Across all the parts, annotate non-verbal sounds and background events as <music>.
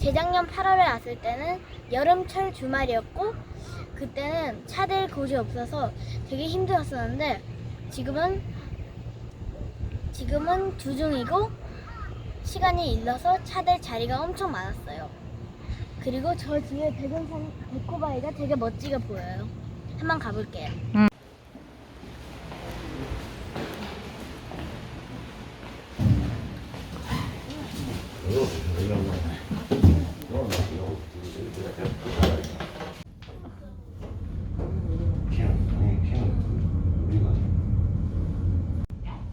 재작년 8월에 왔을 때는 여름철 주말이었고 그때는 차들 곳이 없어서 되게 힘들었었는데 지금은 지금은 주중이고 시간이 일러서 차들 자리가 엄청 많았어요. 그리고 저 뒤에 백운산 백호바위가 되게 멋지게 보여요. 한번 가볼게요.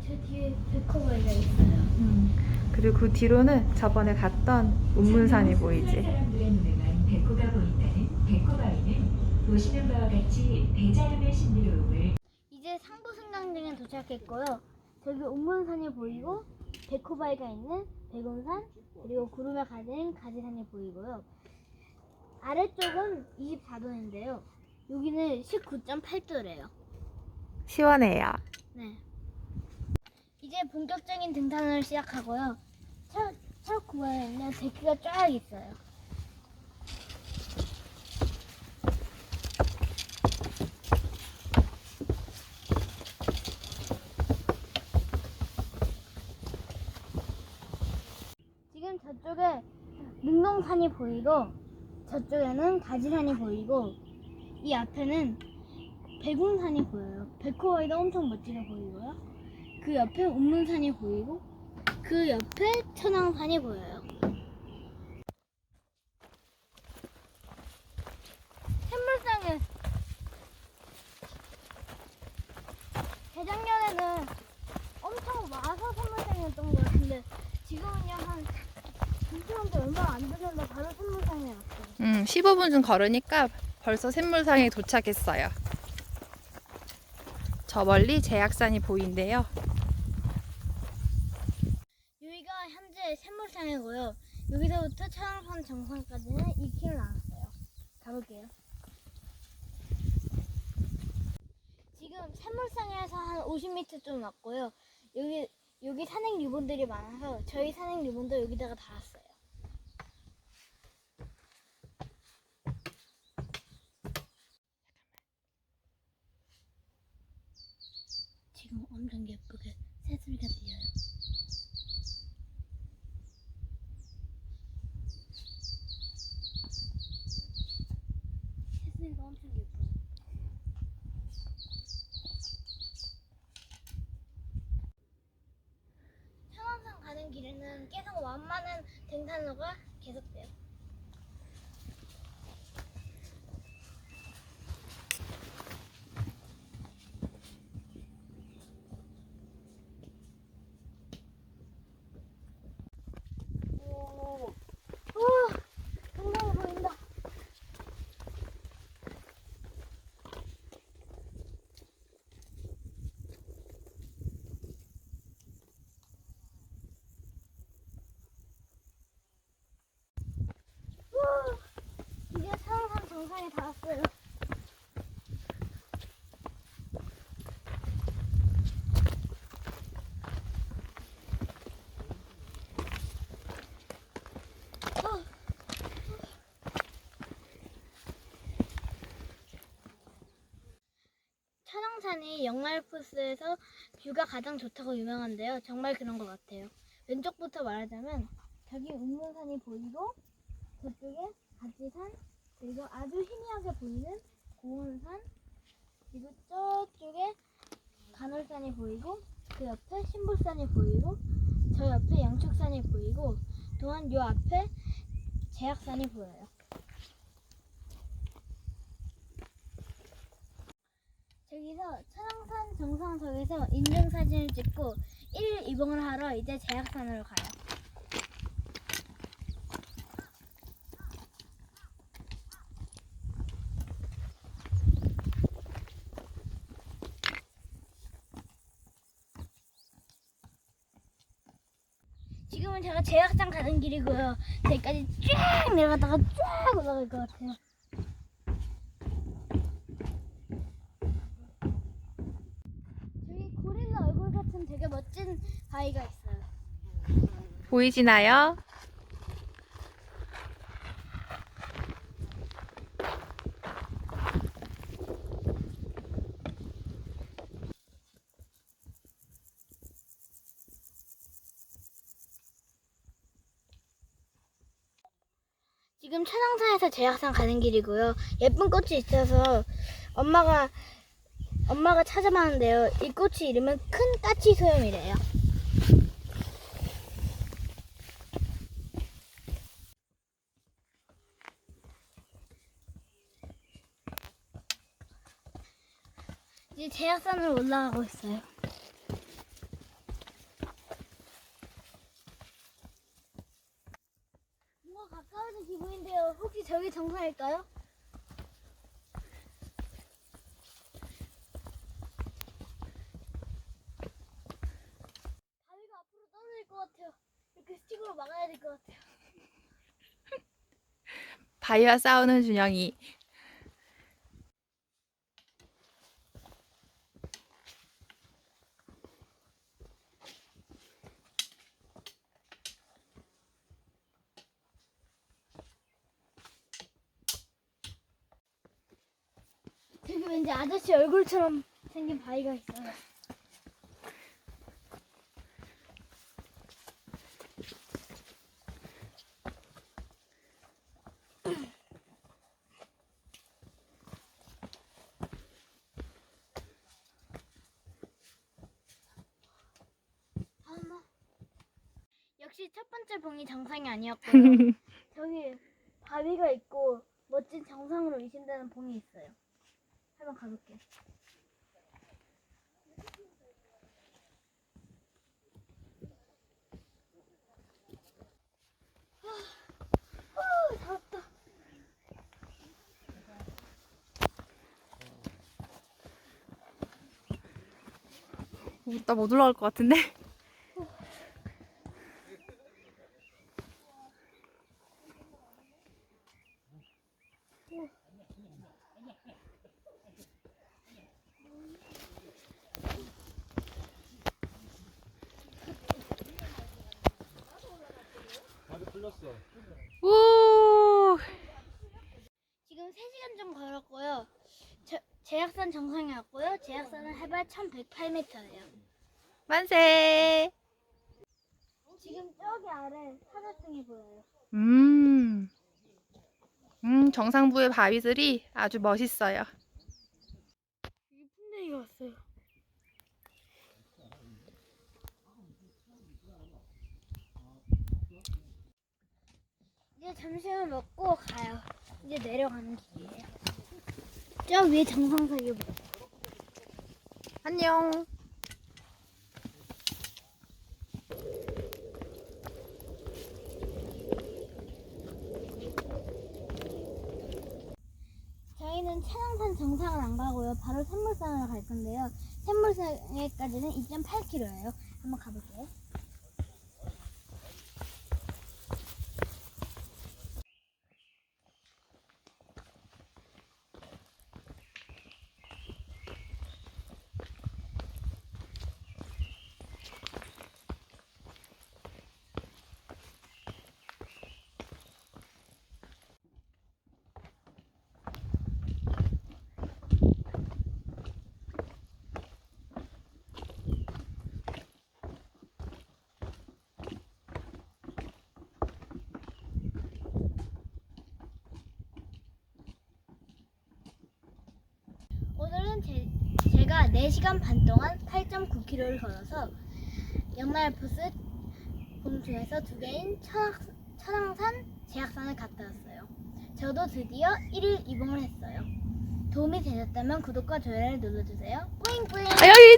저 뒤에 백호바위가 있어요. 음, 그리고 그 뒤로는 저번에 갔던 운문산이 보이지. 사람들의 눈에만 백호가 보인다는 백호바위는 보시는 바와 같이 대자연의 신비로움을 이제 상부승강릉에 도착했고요. 저기 옥문산이 보이고 백호바위가 있는 백운산 그리고 구름에 가는 가지산이 보이고요. 아래쪽은 24도인데요. 여기는 19.8도래요. 시원해요. 네. 이제 본격적인 등산을 시작하고요. 차, 차 구간에는 데크가 쫙 있어요. 지금 저쪽에 능동산이 보이고 저쪽에는 가지산이 보이고 이 앞에는 백운산이 보여요. 백호바위가 엄청 멋지게 보이고요. 그 옆에 운문산이 보이고 그 옆에 천왕산이 보여요. 샘물상에 재작년에는 엄청 와서 샘물상이었던 것 같은데 지금은요 한 2시간도 얼마 안 되는데 바로 샘물상에 왔어요. 음, 15분 좀 걸으니까 벌써 샘물상에 도착했어요. 저 멀리 제약산이 보인대요. 현재 샘물상이고요. 여기서부터 천왕산 정상까지는 2km 남았어요. 가볼게요. 지금 샘물상에서 한 50m 좀 왔고요. 여기 여기 산행 유분들이 많아서 저희 산행 유분도 여기다가 달았어요. 지금 엄청 예쁘게 새소리가 들려요. 청원산 가는 길에는 계속 완만한 등산로가 계속돼요. 오, 오, 굉장히 보인다. 우, 이제 상상 정상에 닿았어요. 어. 천왕산이 영알포스에서 뷰가 가장 좋다고 유명한데요. 정말 그런 것 같아요. 왼쪽부터 말하자면 저기 운문산이 보이고 저쪽에 가지산 그리고 아주 희미하게 보이는 고원산 그리고 저쪽에 간월산이 보이고 그 옆에 신불산이 보이고 저 옆에 양축산이 보이고 또한 요 앞에 제약산이 보여요. 저기서 천왕산 정상석에서 인증사진을 찍고 1일 이봉을 하러 이제 제약산으로 가요. 지금은 제가 제약산 가는 길이고요. 저기까지 쫙 내려갔다가 쫙 올라갈 것 같아요. 멋진 바위가 있어요. 보이시나요? 지금 천왕산에서 제약산 가는 길이고요. 예쁜 꽃이 있어서 엄마가 엄마가 찾아봤는데요. 이 꽃이 이름은 큰 까치 소염이래요. 이제 제약산으로 올라가고 있어요. 뭔가 가까워진 기분인데요. 혹시 저기 정상일까요? 다리가 앞으로 떨어질 것 같아요. 막아야 될 것 같아요. <laughs> 바위와 싸우는 준영이. 저기 왠지 아저씨 얼굴처럼 생긴 바위가 있어요. 역시 첫 번째 봉이 정상이 아니었고요. <laughs> 저기 바위가 있고 멋진 정상으로 의심되는 봉이 있어요. 한번 가볼게. 아, 아. 나못 올라갈 것 같은데? 우! 지금 3시간 좀 걸었고요. 저, 제약산 정상에 왔고요. 제약산은 해발 1108m예요. 만세! 지금 저기 아래 사자등이 보여요. 음. 음, 정상부의 바위들이 아주 멋있어요. 여기 풍뎅이가 왔어요. 이제 점심을 먹고 가요. 이제 내려가는 길이에요. 저 위에 정상석이 보여요. 안녕. 저희는 천왕산 정상은 안 가고요. 바로 샘물산으로 갈 건데요. 샘물산에까지는 2.8km예요. 한번 가볼게요. 오늘은 제, 제가 4시간 반 동안 8.9km를 걸어서 영날부스 본주에서 두 개인 천왕 산, 제약산을 갔다 왔어요. 저도 드디어 1일 이봉을 했어요. 도움이 되셨다면 구독과 좋아요를 눌러주세요. 뿌잉뿌잉! 아, 여기